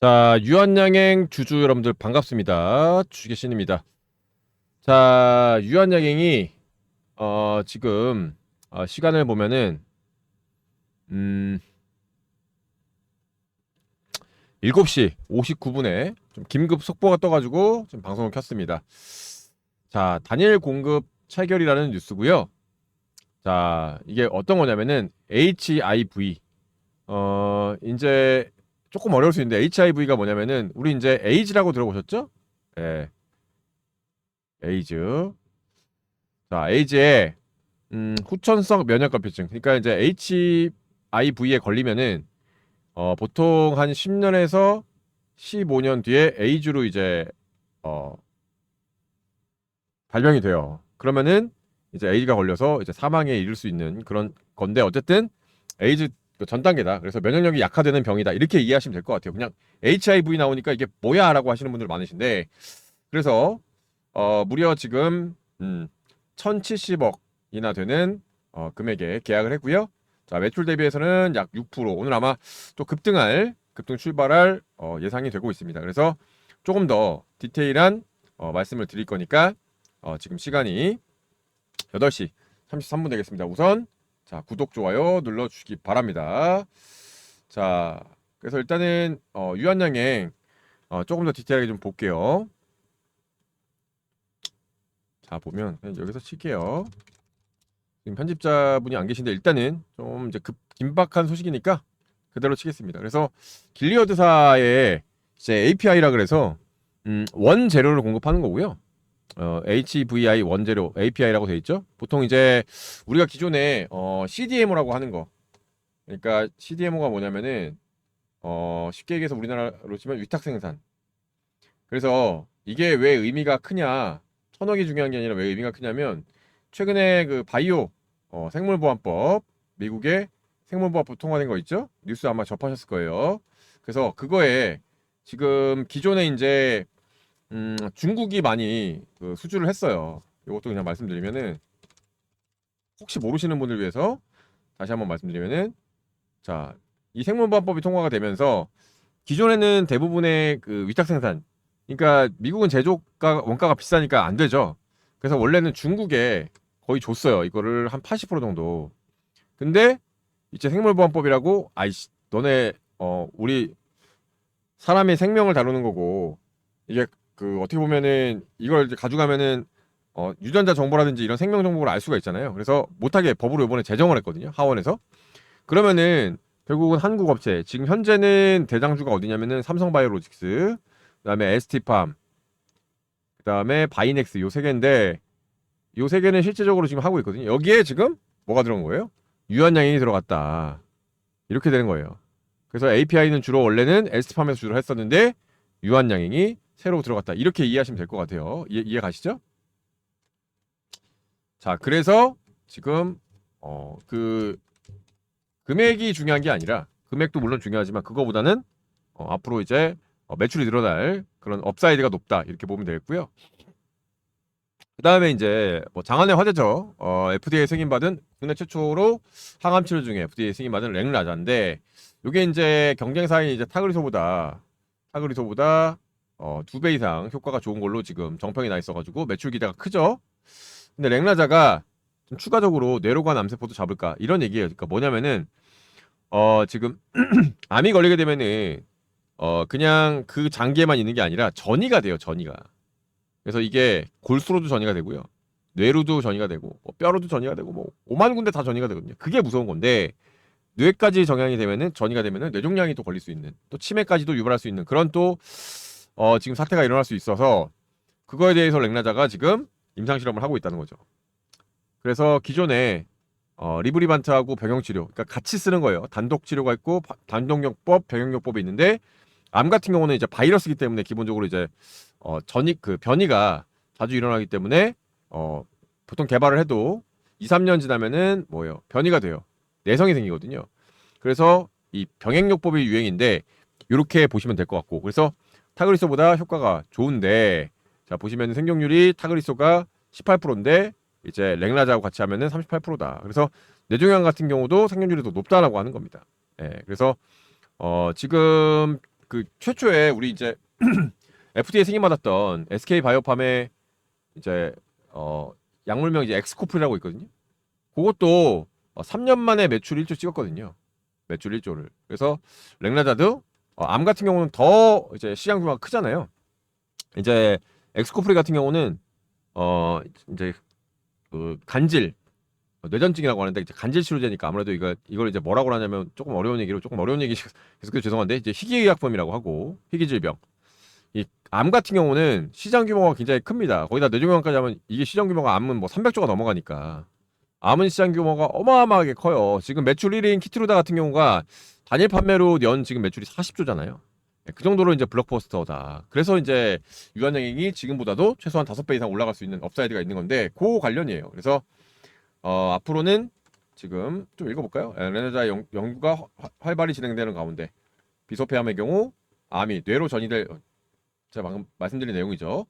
자, 유한양행 주주 여러분들 반갑습니다. 주계신입니다. 자, 유한양행이 어, 지금 어, 시간을 보면은 음 7시 59분에 좀 긴급 속보가 떠가지고 지금 방송을 켰습니다. 자, 단일 공급 체결이라는 뉴스고요. 자, 이게 어떤 거냐면은 HIV 어 이제 조금 어려울 수 있는데 HIV가 뭐냐면은 우리 이제 에이즈라고 들어보셨죠? 예. 에이즈. 자, 에이즈에 음, 후천성 면역감염증. 그러니까 이제 HIV에 걸리면은 어, 보통 한 10년에서 15년 뒤에 에이즈로 이제 어, 발병이 돼요. 그러면은 이제 에이즈가 걸려서 이제 사망에 이를 수 있는 그런 건데 어쨌든 에이즈 그 전 단계다. 그래서 면역력이 약화되는 병이다. 이렇게 이해하시면 될 것 같아요. 그냥 HIV 나오니까 이게 뭐야라고 하시는 분들 많으신데 그래서 어 무려 지금 음 1,070억이나 되는 어 금액에 계약을 했고요. 자, 매출 대비해서는 약 6% 오늘 아마 또 급등할 급등 출발할 어 예상이 되고 있습니다. 그래서 조금 더 디테일한 어 말씀을 드릴 거니까 어 지금 시간이 8시 33분 되겠습니다. 우선 자, 구독, 좋아요 눌러주시기 바랍니다. 자, 그래서 일단은 어, 유한양행 어, 조금 더 디테일하게 좀 볼게요. 자, 보면 여기서 칠게요. 지금 편집자분이 안 계신데 일단은 좀 이제 급 긴박한 소식이니까 그대로 치겠습니다. 그래서 길리어드사의 이제 API라 그래서 음, 원 재료를 공급하는 거고요. 어, HVI 원재료 API라고 되어 있죠. 보통 이제 우리가 기존에 어, CDMO라고 하는 거. 그러니까 CDMO가 뭐냐면은 어, 쉽게 얘기해서 우리나라로 치면 위탁 생산. 그래서 이게 왜 의미가 크냐? 천억이 중요한 게 아니라 왜 의미가 크냐면 최근에 그 바이오 어, 생물보안법 미국의 생물보안법 통과된 거 있죠? 뉴스 아마 접하셨을 거예요. 그래서 그거에 지금 기존에 이제 음, 중국이 많이 그 수주를 했어요. 이것도 그냥 말씀드리면은 혹시 모르시는 분들 위해서 다시 한번 말씀드리면은 자, 이 생물보안법이 통과가 되면서 기존에는 대부분의 그 위탁 생산 그러니까 미국은 제조가 원가가 비싸니까 안 되죠. 그래서 원래는 중국에 거의 줬어요. 이거를 한 80% 정도. 근데 이제 생물보안법이라고 아이씨 너네 어 우리 사람의 생명을 다루는 거고 이게 그 어떻게 보면은 이걸 가져가면은 어 유전자 정보라든지 이런 생명 정보를 알 수가 있잖아요. 그래서 못하게 법으로 이번에 제정을 했거든요. 하원에서. 그러면은 결국은 한국 업체 지금 현재는 대장주가 어디냐면은 삼성바이오로직스 그다음에 ST팜 그다음에 바이넥스 요 세 개인데 요 세 개는 실제적으로 지금 하고 있거든요. 여기에 지금 뭐가 들어간 거예요? 유한양행이 들어갔다. 이렇게 되는 거예요. 그래서 API는 주로 원래는 ST팜에서 주로 했었는데 유한양행이 새로 들어갔다. 이렇게 이해하시면 될 것 같아요. 이해, 이해 가시죠? 자, 그래서 지금 어 그 금액이 중요한 게 아니라 금액도 물론 중요하지만 그거보다는 어, 앞으로 이제 어, 매출이 늘어날 그런 업사이드가 높다 이렇게 보면 되겠고요. 그 다음에 이제 뭐 장안의 화제죠. 어, FDA 승인받은 국내 최초로 항암 치료 중에 FDA 승인받은 랭라자인데 이게 이제 경쟁사인 이제 타그리소보다 타그리소보다 어, 두 배 이상 효과가 좋은 걸로 지금 정평이 나 있어가지고 매출 기대가 크죠. 근데 랭라자가 좀 추가적으로 뇌로관 암세포도 잡을까 이런 얘기예요. 그러니까 뭐냐면은 어 지금 암이 걸리게 되면은 어 그냥 그 장기에만 있는 게 아니라 전이가 돼요. 전이가. 그래서 이게 골수로도 전이가 되고요. 뇌로도 전이가 되고 뭐 뼈로도 전이가 되고 뭐 5만 군데 다 전이가 되거든요. 그게 무서운 건데 뇌까지 정향이 되면은 전이가 되면은 뇌종양이 또 걸릴 수 있는 또 치매까지도 유발할 수 있는 그런 또 어, 지금 사태가 일어날 수 있어서 그거에 대해서 랭라자가 지금 임상 실험을 하고 있다는 거죠. 그래서 기존에 어, 리브리반트하고 병용치료, 그러니까 같이 쓰는 거예요. 단독 치료가 있고 바- 단독요법, 병용요법이 있는데 암 같은 경우는 이제 바이러스기 때문에 기본적으로 이제 어, 전이 그 변이가 자주 일어나기 때문에 어, 보통 개발을 해도 2, 3년 지나면은 뭐예요? 변이가 돼요. 내성이 생기거든요. 그래서 이 병행요법이 유행인데 이렇게 보시면 될 것 같고 그래서 타그리소보다 효과가 좋은데 자 보시면 생존율이 타그리소가 18%인데 이제 랭라자하고 같이 하면은 38%다. 그래서 뇌종양 같은 경우도 생존율이 더 높다라고 하는 겁니다. 예, 그래서 어 지금 그 최초에 우리 이제 FDA 승인 받았던 SK 바이오팜의 이제 어 약물명 이제 엑스코프리라고 있거든요. 그것도 어, 3년 만에 매출 1조 찍었거든요. 매출 1조를. 그래서 렉라자드 어, 암 같은 경우는 더 이제 시장 규모가 크잖아요. 이제 엑스코프리 같은 경우는 어 이제 그 간질 어, 뇌전증이라고 하는데 이제 간질 치료제니까 아무래도 이거 이걸 이제 뭐라고 하냐면 조금 어려운 얘기로 조금 어려운 얘기 계속 죄송한데 이제 희귀의약품이라고 하고 희귀질병 이 암 같은 경우는 시장 규모가 굉장히 큽니다. 거기다 뇌종양까지 하면 이게 시장 규모가 암은 뭐 300조가 넘어가니까 암은 시장 규모가 어마어마하게 커요. 지금 매출 1위인 키트루다 같은 경우가 단일 판매로 연 지금 매출이 40조잖아요. 그 정도로 이제 블록버스터다. 그래서 이제 유한양행이 지금보다도 최소한 5배 이상 올라갈 수 있는 업사이드가 있는 건데 그 관련이에요. 그래서 어, 앞으로는 지금 좀 읽어볼까요? 에, 레네자 연, 연구가 화- 활발히 진행되는 가운데 비소폐암의 경우 암이 뇌로 전이될 어, 제가 방금 말씀드린 내용이죠.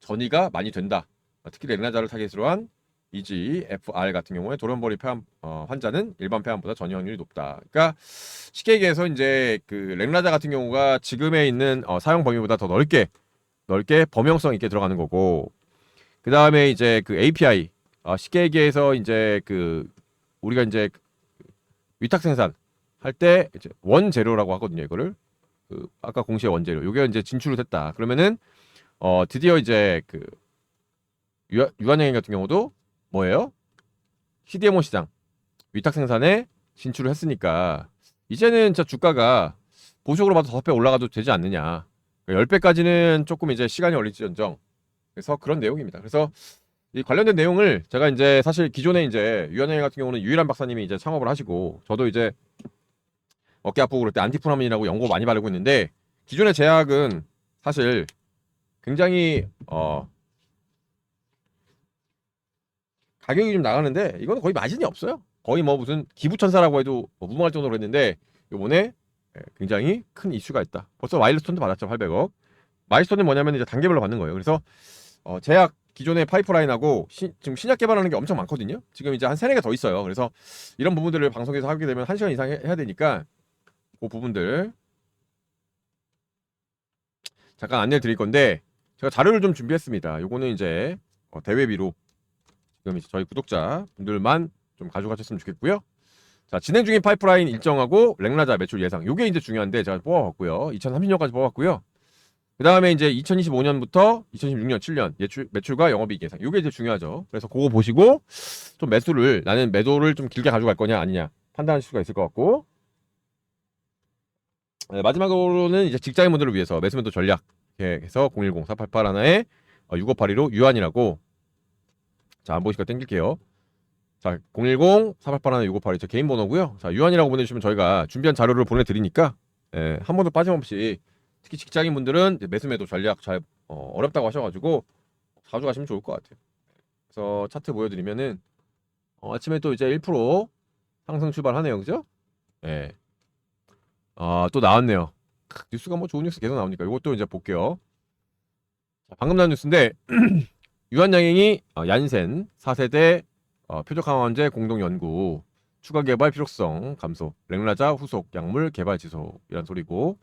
전이가 많이 된다. 어, 특히 레네자를 타겟으로 한 EGFR 같은 경우에 돌연벌이 폐암 어, 환자는 일반 폐암보다 전이 확률이 높다. 그러니까 쉽게 얘기해서 이제 그 렉라자 같은 경우가 지금에 있는 어, 사용 범위보다 더 넓게 넓게 범용성 있게 들어가는 거고 그 다음에 이제 그 API 어, 쉽게 얘기해서 이제 그 우리가 이제 위탁 생산 할 때 이제 원재료라고 하거든요 이거를. 그 아까 공시의 원재료. 요게 이제 진출을 됐다. 그러면은 어 드디어 이제 그 유한 유한양행 같은 경우도 뭐예요? CDMO 시장. 위탁 생산에 진출을 했으니까. 이제는 진짜 주가가 보수적으로 봐도 다섯 배 올라가도 되지 않느냐. 열 배까지는 조금 이제 시간이 걸릴지언정. 그래서 그런 내용입니다. 그래서 이 관련된 내용을 제가 이제 사실 기존에 이제 유한양 같은 경우는 유일한 박사님이 이제 창업을 하시고 저도 이제 어깨 아프고 그럴 때 안티프라민이라고 연고 많이 바르고 있는데 기존의 제약은 사실 굉장히 어 가격이 좀 나가는데 이거는 거의 마진이 없어요. 거의 뭐 무슨 기부천사라고 해도 뭐 무방할 정도로 했는데 요번에 예, 굉장히 큰 이슈가 있다. 벌써 마일스톤도 받았죠 800억. 마일스톤은 뭐냐면 이제 단계별로 받는 거예요. 그래서 어, 제약 기존의 파이프라인하고 시- 지금 신약 개발하는 게 엄청 많거든요. 지금 이제 한 세네 개 더 있어요. 그래서 이런 부분들을 방송에서 하게 되면 한 시간 이상 해, 해야 되니까 그 부분들 잠깐 안내를 드릴 건데 제가 자료를 좀 준비했습니다. 요거는 이제 어, 대회비로 지금 이제 저희 구독자 분들만 좀 가져가셨으면 좋겠고요. 자 진행 중인 파이프라인 일정하고 렉라자 매출 예상 요게 이제 중요한데 제가 뽑아봤고요. 2030년까지 뽑았고요. 그 다음에 이제 2025년부터 2026년 7년 매출, 매출과 영업이익 예상. 이게 이제 중요하죠. 그래서 그거 보시고 좀 매수를 나는 매도를 좀 길게 가져갈 거냐 아니냐 판단하실 수가 있을 것 같고 네, 마지막으로는 이제 직장인분들을 위해서 매수 매도 전략 해서 010-488 하나에 6582로 유한이라고 자 안 보시니까 땡길게요. 자 010-488 하나 6582저 개인 번호고요. 자 유한이라고 보내주시면 저희가 준비한 자료를 보내드리니까 예, 한 번도 빠짐없이 특히 직장인 분들은 매수 매도 전략 잘 어, 어렵다고 하셔가지고 자주 가시면 좋을 것 같아요. 그래서 차트 보여드리면은 어, 아침에 또 이제 1% 상승 출발하네요, 그죠? 예. 아 또 나왔네요. 크, 뉴스가 뭐 좋은 뉴스 계속 나오니까 이것도 이제 볼게요. 자, 방금 나온 뉴스인데 유한양행이 어, 얀센 4세대 어, 표적 항원제 공동 연구 추가 개발 필요성 감소 렉라자 후속 약물 개발 지속이란 소리고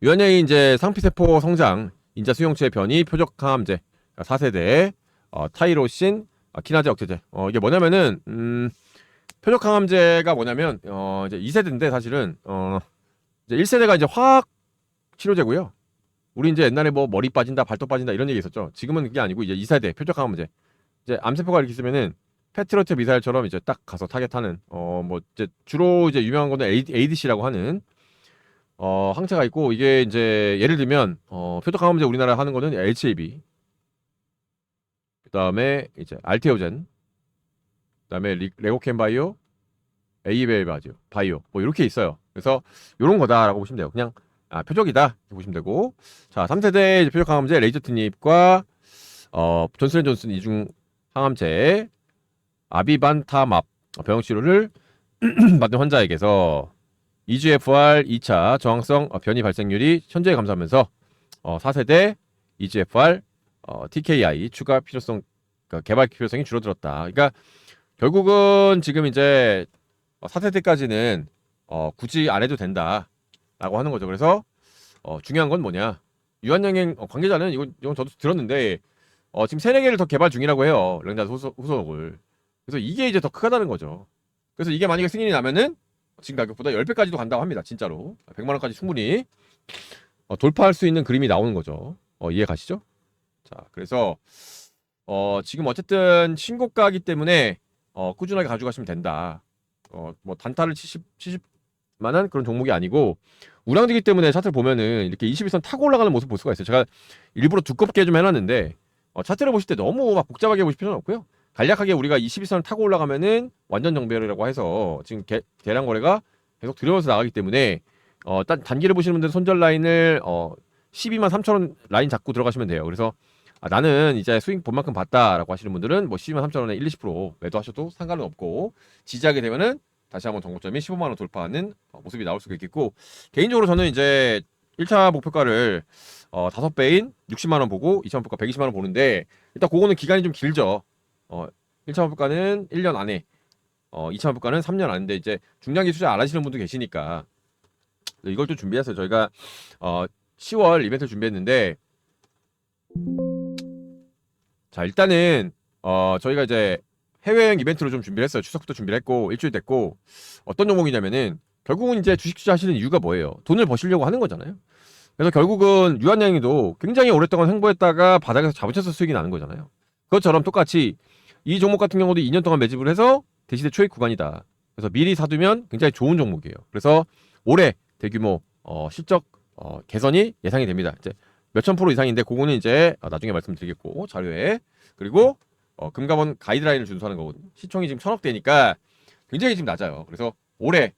유한양이 이제 상피세포 성장, 인자 수용체 변이, 표적 항암제, 4세대, 어, 타이로신, 아, 키나제 억제제. 어, 이게 뭐냐면은 음, 표적 항암제가 뭐냐면 어, 이제 2세대인데 사실은 어, 이제 1세대가 이제 화학 치료제고요. 우리 이제 옛날에 뭐 머리 빠진다, 발톱 빠진다 이런 얘기 있었죠. 지금은 그게 아니고 이제 2세대 표적 항암제. 이제 암세포가 이렇게 있으면은 패트리어트 미사일처럼 이제 딱 가서 타겟하는 어 뭐 이제 주로 이제 유명한 거는 ADC라고 하는 어, 항체가 있고 이게 이제 예를 들면 어, 표적 항암제 우리나라 하는 거는 HAB 그다음에 이제 알테오젠 그다음에 리, 레고캔 바이오 에이벨 바이오 바이오 뭐 이렇게 있어요. 그래서 요런 거다라고 보시면 돼요. 그냥 아, 표적이다 이렇게 보시면 되고 자 3세대 이제 표적 항암제 레이저 트닙과 어, 존슨앤존슨 이중 항암제 아비반타맙 병역 치료를 받은 환자에게서 EGFR 2차 저항성 어, 변이 발생률이 현저히 감소하면서 어, 4세대 EGFR 어, TKI 추가 필요성 그러니까 개발 필요성이 줄어들었다. 그러니까 결국은 지금 이제 어, 4세대까지는 어, 굳이 안 해도 된다. 라고 하는 거죠. 그래서 어, 중요한 건 뭐냐? 유한양행 어, 관계자는 이건, 이건 저도 들었는데 어, 지금 세네 개를 더 개발 중이라고 해요. 후속, 후속을. 그래서 이게 이제 더 크다는 거죠. 그래서 이게 만약에 승인이 나면은 지금 가격보다 10배까지도 간다고 합니다. 진짜로. 100만 원까지 충분히 어, 돌파할 수 있는 그림이 나오는 거죠. 어, 이해 가시죠? 자, 그래서 어, 지금 어쨌든 신고가이기 때문에 어, 꾸준하게 가져가시면 된다. 어, 뭐 단타를 치십 치십 만한 그런 종목이 아니고 우량주기 때문에 차트를 보면은 이렇게 21선 타고 올라가는 모습 볼 수가 있어요. 제가 일부러 두껍게 좀 해놨는데 어, 차트를 보실 때 너무 막 복잡하게 보실 필요는 없고요. 간략하게 우리가 21선을 타고 올라가면은 완전 정배열이라고 해서 지금 개, 대량 거래가 계속 들어오면서 나가기 때문에 어, 단, 단기를 보시는 분들은 손절 라인을 어, 12만 3천 원 라인 잡고 들어가시면 돼요. 그래서 아, 나는 이제 수익 본 만큼 봤다라고 하시는 분들은 뭐 12만 3천 원에 1, 20% 매도하셔도 상관은 없고 지지하게 되면은 다시 한번 정고점이 15만 원 돌파하는 어, 모습이 나올 수가 있겠고 개인적으로 저는 이제 1차 목표가를 어, 5배인 60만 원 보고 2차 목표가 120만 원 보는데 일단 그거는 기간이 좀 길죠. 어, 1차 목표가는 1년 안에 어, 2차 목표가는 3년 안인데 이제 중장기 투자 안 하시는 분도 계시니까 이걸 좀 준비했어요. 저희가 어, 10월 이벤트 준비했는데 자 일단은 어, 저희가 이제 해외여행 이벤트로 좀 준비를 했어요. 추석부터 준비를 했고 일주일 됐고 어떤 종목이냐면은 결국은 이제 주식 투자 하시는 이유가 뭐예요? 돈을 버시려고 하는 거잖아요. 그래서 결국은 유한양이도 굉장히 오랫동안 횡보했다가 바닥에서 잡으셔서 수익이 나는 거잖아요. 그것처럼 똑같이 이 종목 같은 경우도 2년 동안 매집을 해서 대시대 초입 구간이다. 그래서 미리 사두면 굉장히 좋은 종목이에요. 그래서 올해 대규모 어, 실적 어, 개선이 예상이 됩니다. 이제 몇천 프로 이상인데 그거는 이제 아, 나중에 말씀드리겠고 자료에 그리고 어, 금감원 가이드라인을 준수하는 거거든요. 시총이 지금 천억 대니까 굉장히 지금 낮아요. 그래서 올해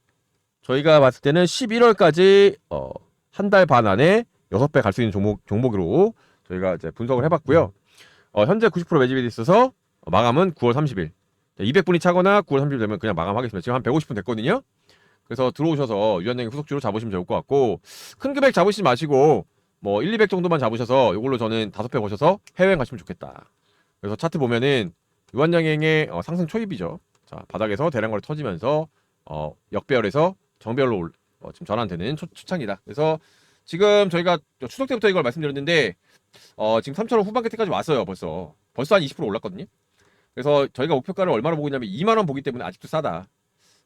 저희가 봤을 때는 11월까지 어, 한 달 반 안에 6배 갈 수 있는 종목 종목으로 저희가 이제 분석을 해봤고요. 어, 현재 90% 매집이 돼 있어서 어, 마감은 9월 30일. 200분이 차거나 9월 30일 되면 그냥 마감하겠습니다. 지금 한 150분 됐거든요. 그래서 들어오셔서 유한양의 후속주로 잡으시면 좋을 것 같고 큰 금액 잡으시지 마시고 뭐 1, 200 정도만 잡으셔서 이걸로 저는 다섯 배 보셔서 해외여행 가시면 좋겠다. 그래서 차트 보면은 유한양행의 어, 상승 초입이죠. 자 바닥에서 대량거래 터지면서 어, 역배열에서 정배열로 올, 어, 지금 전환되는 초, 초창이다. 그래서 지금 저희가 추석 때부터 이걸 말씀드렸는데 어, 지금 3천원 후반 끝에까지 왔어요. 벌써 벌써 한 20% 올랐거든요. 그래서 저희가 목표가를 얼마나 보고 있냐면 2만 원 보기 때문에 아직도 싸다.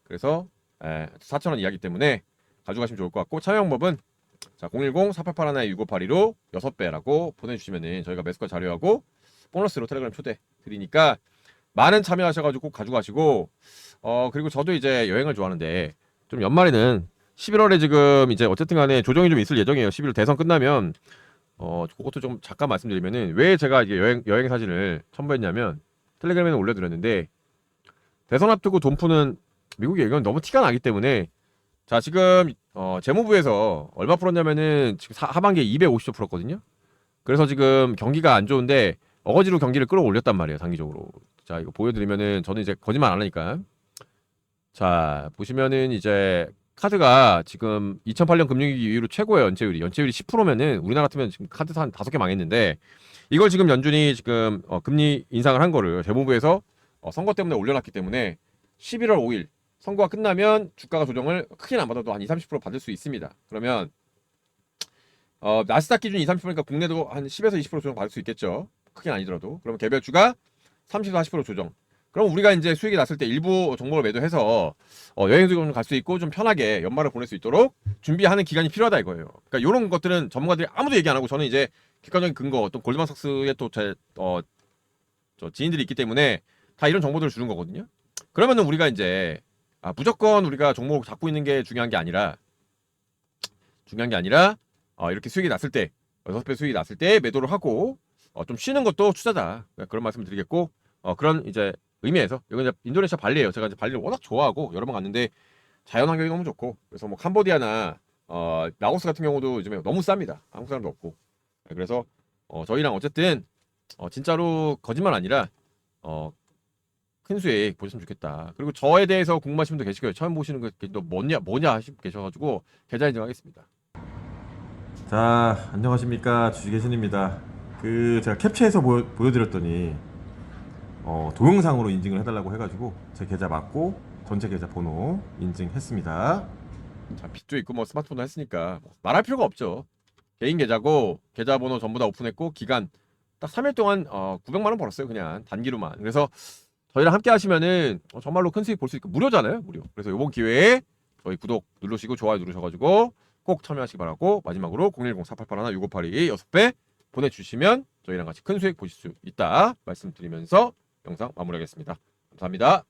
그래서 에, 4천 원 이하기 때문에 가져가시면 좋을 것 같고 참여 방법은 자 010-4881-6582로 6배라고 보내주시면은 저희가 매스컷 자료하고 보너스로 텔레그램 초대 드리니까 많은 참여하셔가지고 꼭 가져가시고 어 그리고 저도 이제 여행을 좋아하는데 좀 연말에는 11월에 지금 이제 어쨌든 간에 조정이 좀 있을 예정이에요. 11월 대선 끝나면 어 그것도 좀 잠깐 말씀드리면은 왜 제가 이게 여행 여행 사진을 첨부했냐면 텔레그램에 올려드렸는데 대선 앞두고 돈 푸는 미국의 이건 너무 티가 나기 때문에 자 지금 어 재무부에서 얼마 풀었냐면은 지금 사- 하반기에 250조 풀었거든요. 그래서 지금 경기가 안 좋은데 어거지로 경기를 끌어올렸단 말이에요 단기적으로. 자 이거 보여드리면은 저는 이제 거짓말 안 하니까 자 보시면은 이제 카드가 지금 2008년 금융위기 이후로 최고의 연체율이 연체율이 10%면은 우리나라 같으면 지금 카드 한 다섯 개 망했는데 이걸 지금 연준이 지금 어, 금리 인상을 한 거를 재무부에서 어, 선거 때문에 올려놨기 때문에 11월 5일 선거가 끝나면 주가가 조정을 크게는 안 받아도 한 2, 30% 받을 수 있습니다. 그러면 어, 나스닥 기준 2, 30%니까 국내도 한 10에서 20% 조정 받을 수 있겠죠. 크게 아니더라도. 그러면 개별주가 30에서 40% 조정. 그럼 우리가 이제 수익이 났을 때 일부 종목을 매도해서 어, 여행도 좀 갈 수 있고 좀 편하게 연말을 보낼 수 있도록 준비하는 기간이 필요하다 이거예요. 그러니까 이런 것들은 전문가들이 아무도 얘기 안 하고 저는 이제 객관적인 근거 또 골드만삭스의 또제 어, 저 지인들이 있기 때문에 다 이런 정보들을 주는 거거든요. 그러면은 우리가 이제 아, 무조건 우리가 종목을 잡고 있는 게 중요한 게 아니라 중요한 게 아니라 어, 이렇게 수익이 났을 때 여섯 배 수익이 났을 때 매도를 하고 어, 좀 쉬는 것도 투자다 그러니까 그런 말씀을 드리겠고 어, 그런 이제 의미에서 이건 이제 인도네시아 발리예요. 제가 이제 발리를 워낙 좋아하고 여러 번 갔는데 자연 환경이 너무 좋고 그래서 뭐 캄보디아나 어, 라오스 같은 경우도 요즘에 너무 쌉니다. 한국 사람도 없고 그래서 어, 저희랑 어쨌든 어, 진짜로 거짓말 아니라 어, 큰 수익 보셨으면 좋겠다. 그리고 저에 대해서 궁금하신 분도 거예요. 처음 보시는 거너 뭐냐 뭐냐 하시고 계셔가지고 계좌 인증하겠습니다. 자 안녕하십니까 주식의 신입니다. 그 제가 캡처해서 보여, 보여드렸더니 어, 동영상으로 인증을 해달라고 해가지고 제 계좌 맞고 전체 계좌 번호 인증했습니다. 자 빚도 있고 뭐 스마트폰도 했으니까 뭐 말할 필요가 없죠. 개인 계좌고 계좌번호 전부 다 오픈했고 기간 딱 3일 동안 어 900만 원 벌었어요 그냥 단기로만. 그래서 저희랑 함께 하시면은 어, 정말로 큰 수익 볼 수 있고 무료잖아요 무료. 그래서 이번 기회에 저희 구독 누르시고 좋아요 누르셔가지고 꼭 참여하시기 바라고 마지막으로 010-4881-6582 6배 보내주시면 저희랑 같이 큰 수익 보실 수 있다 말씀드리면서 영상 마무리하겠습니다. 감사합니다.